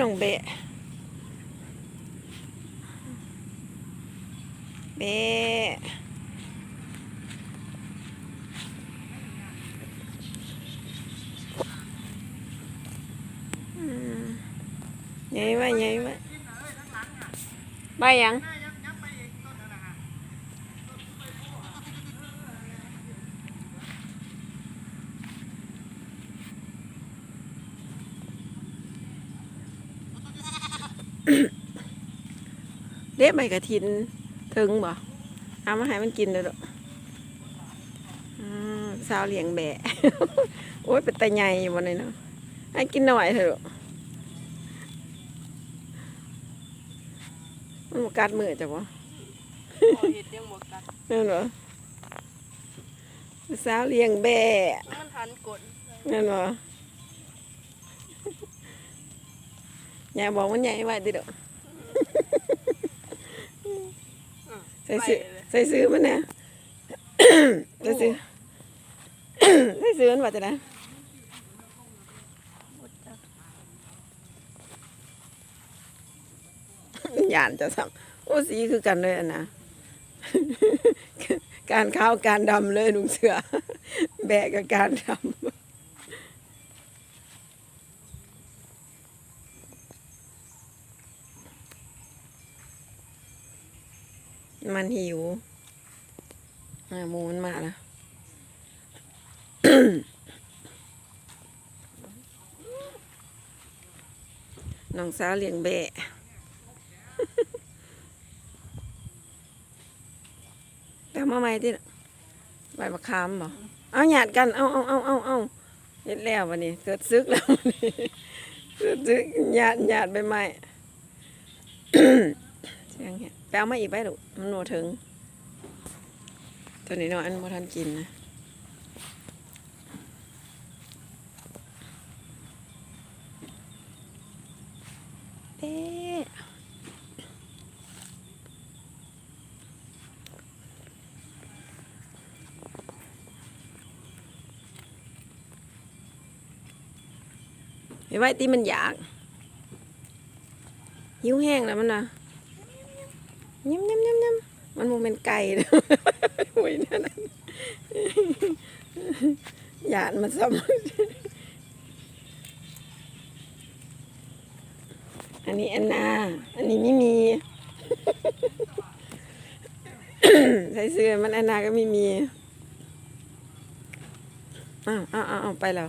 น้องเบะเบะอืมใหญ่ไหมใหญ่ไหมใบยัง เด็บใบกระถินถึงบ่เอามาให้มันกินเลยลูกอืมสาวเลี้ยงแบะโอ้ยเป็นตาใหญ่อยู่บนนี้เนาะให้กินหน่อยเถอะลูกมันบ่กัดมือจ้ะบ่พอเห็ดยังบวกกันนั่นเหรอสาวเลี้ยงแบะมันหันกดนั่นเหรอ อย่าบอกมันใหญ่ไว้ดิลูกใส่ซื้อใส่ซื้อมันนะใส่ซื้อใส่ซื้อมันว่าจะนะหยานจะซ้ำโอ้สีคือกันเลยอะนะการข้าวการดำเลยลุงเสือ แบกกับการดำ มันหิวอ่าหมูมันมาแล้วน้องสาวเลี้ยงแบะแต่มาใหม่ที่ใบมะขามบ่เอาหยาดกัน เอาเอาเอาเอาเอาเห็นแล้ววันนี้ เกิดซึกแล้ววันนี้เกิดซึกหยาดหยาดใบไม้ สียงเห็ดแปลมาอีกไปลูกมันโนถึง ตัวนี้เนาะอันบ่ทันกินนะเอ๊ะไอ้ไว้ที่มันอยาก หิวแห้งแล้วมันนะ ยำยำยำยำมันโมเป็นไก่นะโอ้ยนั่นหยาดมันซ้ำอันนี้อันนา อันนี้ไม่มีใส่เสื้อมันอันนาก็ไม่มีอ้าวอ้าวอ้าวไปแล้ว